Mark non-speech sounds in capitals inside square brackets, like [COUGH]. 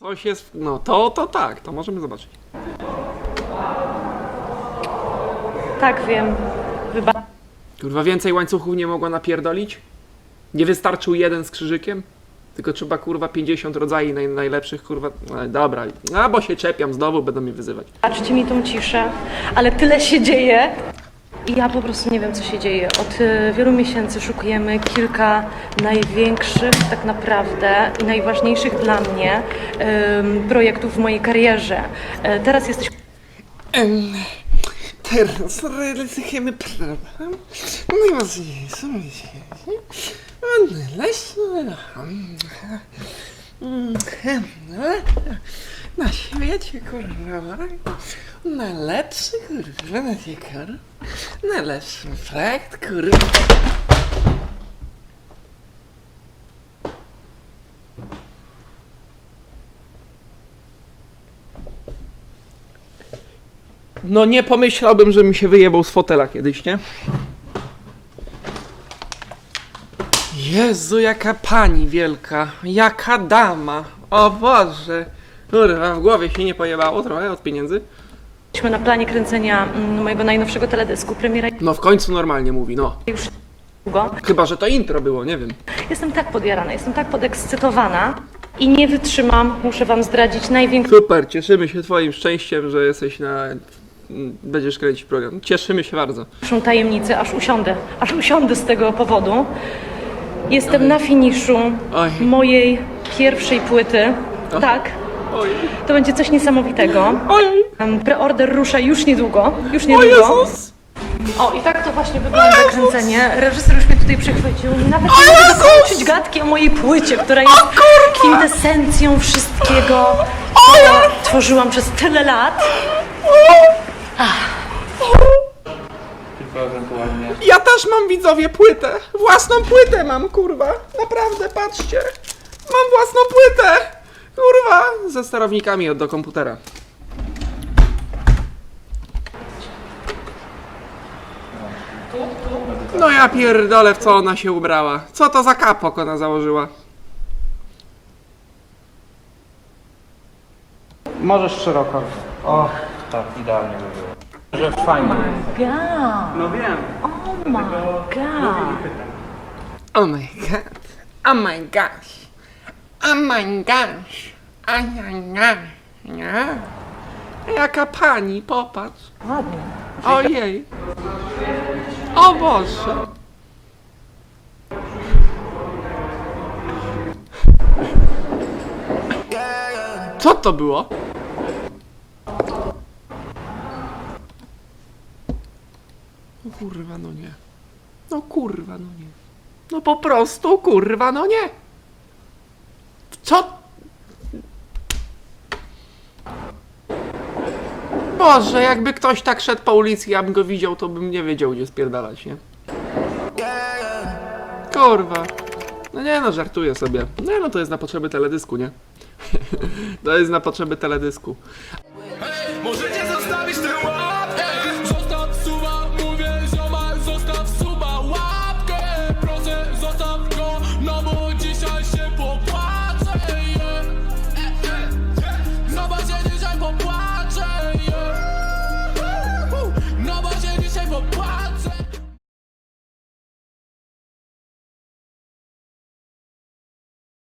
Coś jest, no to, to tak, to możemy zobaczyć. Tak, wiem. Wyba- Kurwa, więcej łańcuchów nie mogła napierdolić? Nie wystarczył jeden z krzyżykiem? Tylko trzeba, kurwa, 50 rodzajów naj, najlepszych, kurwa... No, dobra, a bo się czepiam, znowu będą mnie wyzywać. Baczcie mi tą ciszę, ale tyle się dzieje. I ja po prostu nie wiem, co się dzieje. Od y, wielu miesięcy szukujemy kilka największych, tak naprawdę, i najważniejszych dla mnie projektów w mojej karierze. E, teraz jesteśmy Teraz realizujemy program. Najważniejsze na świecie, kurwa, najlepszy, kurwa, na kurwa, najlepszy projekt, kurwa. No nie pomyślałbym, że mi się wyjebał z fotela kiedyś, nie? Jezu, jaka pani wielka, jaka dama, o Boże. Kurwa, w głowie się nie pojebało trochę od pieniędzy? Na planie kręcenia mm, mojego najnowszego teledysku. Premiera No w końcu normalnie mówi, no. już długo. Chyba, że to intro było, nie wiem. Jestem tak podjarana, jestem tak podekscytowana i nie wytrzymam, muszę wam zdradzić największą Super, cieszymy się twoim szczęściem, że jesteś na... Będziesz kręcić program. Cieszymy się bardzo. tajemnicę, aż usiądę, aż usiądę z tego powodu. Jestem na finiszu Oj. mojej pierwszej płyty. Tak, Oj, to będzie coś niesamowitego. oj, Em, Preorder rusza już niedługo, już o niedługo. Jezus! O, i tak to właśnie wygląda kręcenie. Reżyser już mnie tutaj przechwycił. Nawet nie mogę dokończyć gadki o mojej płycie, która jest kwintesencją wszystkiego, co tworzyłam przez tyle lat. Tylko ewentualnie. Ja też mam widzowie płytę. Własną płytę mam, kurwa. Naprawdę, patrzcie. Mam własną płytę. Kurwa. Ze sterownikami od do komputera. No ja pierdolę, w co ona się ubrała. Co to za kapok ona założyła? Możesz szeroko. O, tak, idealnie by było. Że fajnie. God, No wiem. oh my god. Oh my god. Oh my gosh. Oh my gosh. Aj, aj, aj. Nie. Jaka pani, popatrz. Ładnie. Ojej. O Boże. Co to było? No kurwa, no nie. No kurwa, no nie. No po prostu kurwa, no nie. Co? Boże, jakby ktoś tak szedł po ulicy, ja bym go widział, to bym nie wiedział, gdzie spierdalać, nie? Kurwa. No nie no, żartuję sobie. Nie no, to jest na potrzeby teledysku, nie? [LAUGHS] to jest na potrzeby teledysku. Możecie